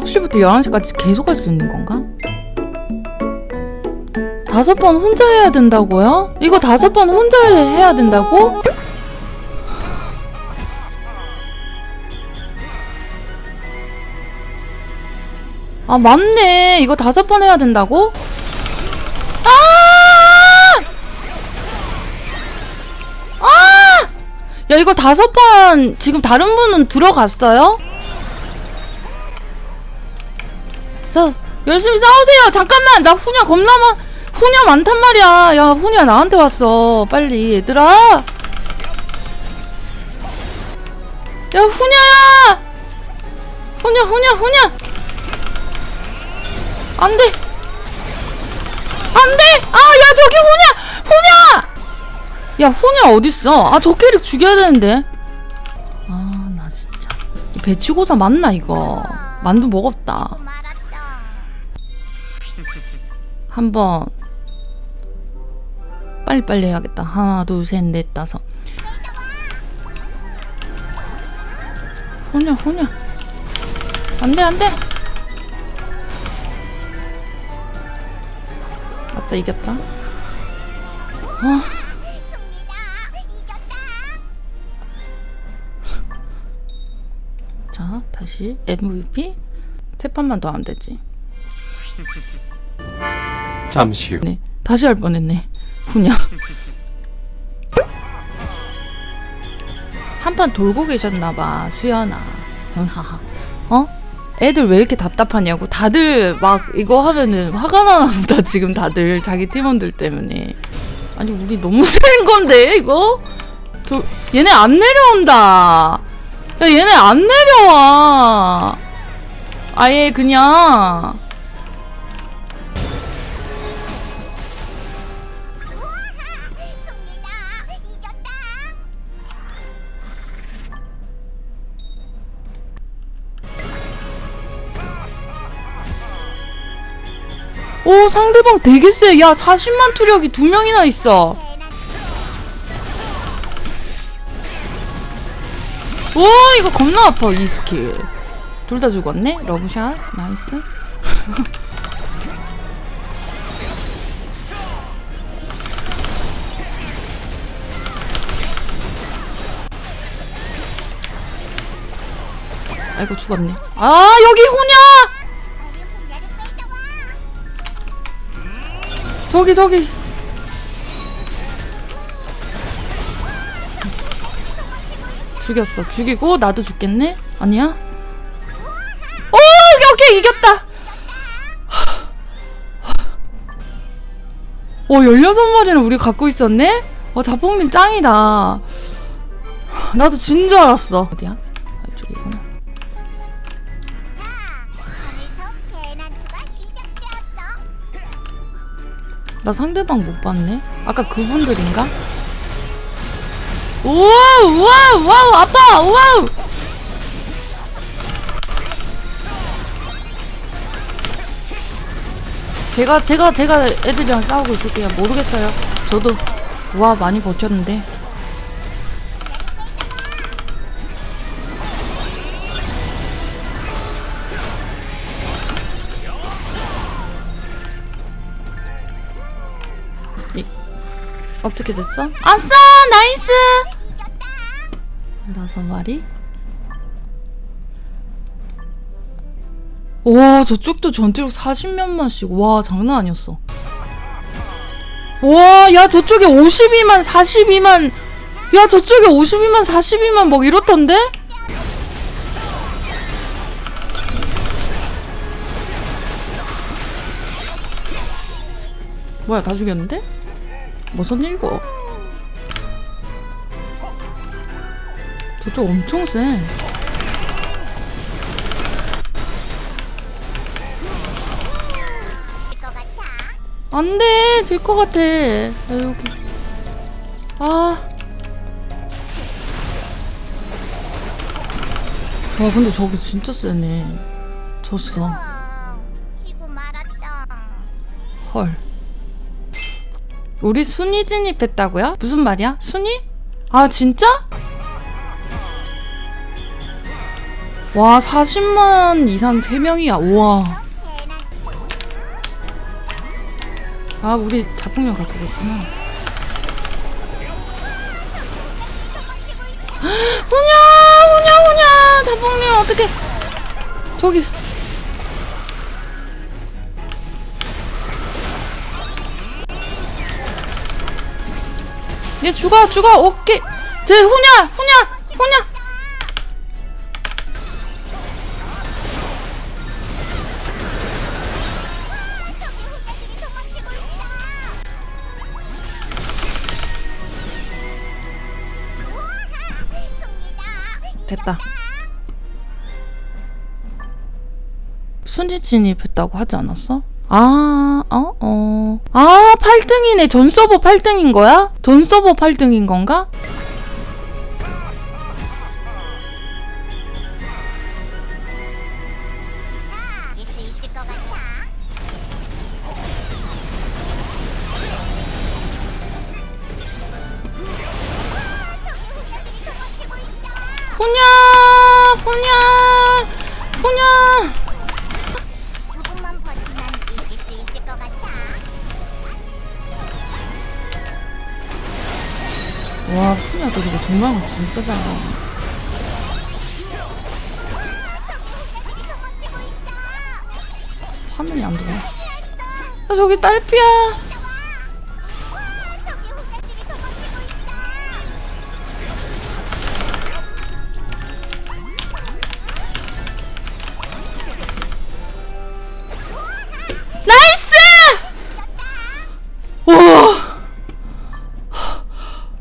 9시부터 11시까지 계속 할 수 있는 건가? 다섯 번 혼자 해야 된다고요? 이거 다섯 번 혼자 해야 된다고? 아 맞네 이거 다섯 번 해야 된다고? 아! 아! 야 이거 다섯 번 지금 다른 분은 들어갔어요? 자 열심히 싸우세요. 잠깐만. 나 후냐 겁나 많 후냐 많단 말이야. 야 후냐 나한테 왔어. 빨리 얘들아. 야 후냐야! 후냐 후냐 후냐 안돼! 안돼! 아야 저기 후냐 후냐 야 후냐 어딨어? 아 저 캐릭 죽여야 되는데. 아 나 진짜. 이 배치고사 맞나 이거? 만두 먹었다 한번 빨리빨리 해야겠다. 하나 둘 셋 넷 다섯. 후냐 후냐 안 돼 안 돼. 아싸 이겼다. 어? 자, 다시. MVP 세 판만 더 하면 되지. 잠시 후 네, 다시 할 뻔했네. 그냥 한판 돌고 계셨나봐, 수연아. 하하. 어? 애들 왜 이렇게 답답하냐고. 다들 막 이거 하면은 화가 나나 보다, 지금 다들. 자기 팀원들 때문에. 아니, 우리 너무 센 건데, 이거? 저, 얘네 안 내려온다. 야, 얘네 안 내려와. 아예 그냥. 오 상대방 되게 세. 야 40만 투력이 두 명이나 있어. 오 이거 겁나 아파 이 스킬. 둘 다 죽었네. 러브샷 나이스. 아이고 죽었네. 아 여기 후냐. 저기 저기. 죽였어. 죽이고 나도 죽겠네? 아니야? 오 오케이 이겼다. 오 16마리는 우리 갖고 있었네? 어 자뽕님 짱이다. 나도 진 줄 알았어. 어디야 나 상대방 못 봤네. 아까 그분들인가? 우와, 우와, 우와, 아빠, 우와. 제가 제가 제가 애들이랑 싸우고 있을게요. 모르겠어요. 저도 와 많이 버텼는데. 어떻게 됐어? 아싸 나이스! 다섯 마리 와 저쪽도 전투력 40몇 만씩. 와 장난 아니었어. 와 야 저쪽에 52만 42만 야 저쪽에 52만 42만 막 이렇던데? 뭐야 다 죽였는데? 무슨 일고? 저쪽 엄청 세. 안 돼! 질 것 같아. 야, 여기. 아. 와, 근데 저기 진짜 세네. 졌어. 헐. 우리 순위 진입했다고요? 무슨 말이야? 순위? 아 진짜? 와 40만 이상 3명이야 우와 아 우리 자폭력 갖고 있구나 후냐 후냐 후냐 자폭력 어떻게 저기 얘 죽어 죽어. 오케이. 제 후냐 후냐 후냐. 됐다. 순지 진입했다고 하지 않았어? 아, 어, 어. 아, 8등이네. 전 서버 8등인 거야? 전 서버 8등인 건가? 동방은 진짜 잘하 화면이 안 들어. 아, 저기 딸피야.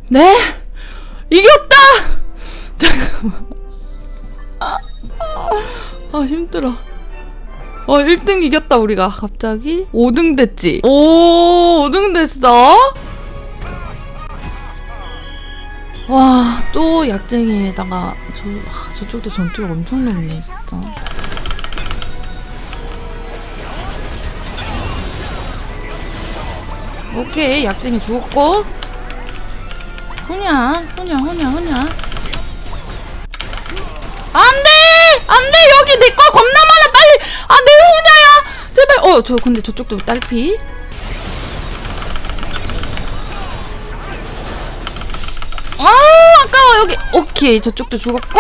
네? 힘들어. 어, 1등 이겼다, 우리가. 갑자기 5등 됐지? 오, 5등 됐어? 와, 또 약쟁이에다가, 저, 아, 저쪽도 전투력 엄청 높네, 진짜. 오케이, 약쟁이 죽었고. 후냐, 후냐, 후냐, 후냐. 안 돼! 안 돼! 여기 내 거 겁나 많아! 빨리! 아, 내 후냐야! 제발! 어, 저 근데 저쪽도 딸피. 아, 아까워, 여기. 오케이, 저쪽도 죽었고.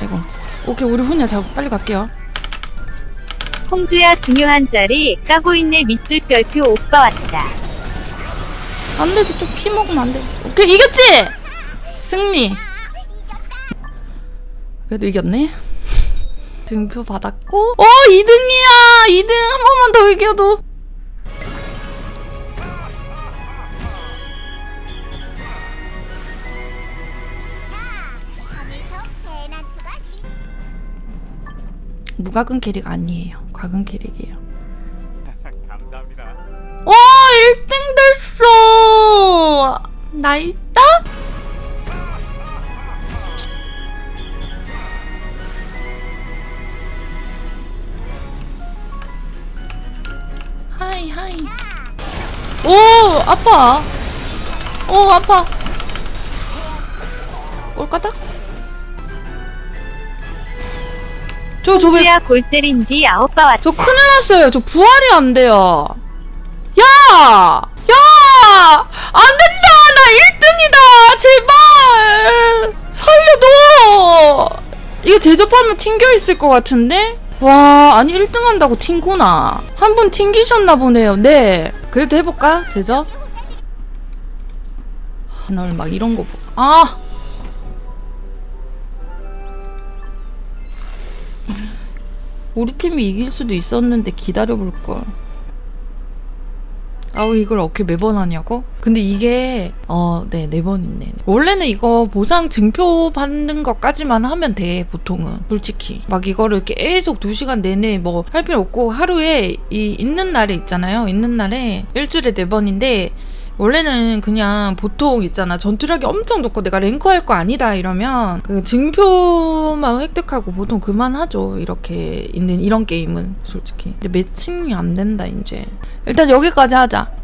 아이고. 오케이, 우리 후냐 잡 빨리 갈게요. 홍주야 중요한 자리 까고 있네 밑줄 별표 오빠 왔다. 안 돼, 저쪽 피 먹으면 안 돼. 오케이, 이겼지? 승리. 그래도 이겼네. 등표 받았고. 어, 2등이야! 2등 한 번만 더 이겨도. 무과금 캐릭 아니에요. 과금 캐릭이에요. 감사합니다. 와, 1등 됐어! 하이, 오, 아파. 오, 아파. 꼴까닥? 저, 저 왜, 홍주야 골 때린 뒤 아오빠 왔다. 저 큰일 났어요. 저 부활이 안 돼요. 야! 야! 안 된다! 나 1등이다! 제발! 살려줘! 이거 제접하면 튕겨 있을 것 같은데? 와, 아니 1등 한다고 튕구나. 한 분 튕기셨나 보네요. 네. 그래도 해볼까? 제접? 널막 이런 거 보. 아! 우리 팀이 이길 수도 있었는데 기다려볼 걸. 아우 이걸 어떻게 매번 하냐고? 근데 이게 어네 네 번 있네. 원래는 이거 보상 증표 받는 것까지만 하면 돼 보통은 솔직히 막 이거를 계속 2 시간 내내 뭐 할 필요 없고 하루에 이 있는 날에 있잖아요. 있는 날에 일주일에 네 번인데 원래는 그냥 보통 있잖아. 전투력이 엄청 높고 내가 랭커할 거 아니다 이러면 그 증표만 획득하고 보통 그만하죠. 이렇게 있는 이런 게임은 솔직히. 근데 매칭이 안 된다 이제. 일단 여기까지 하자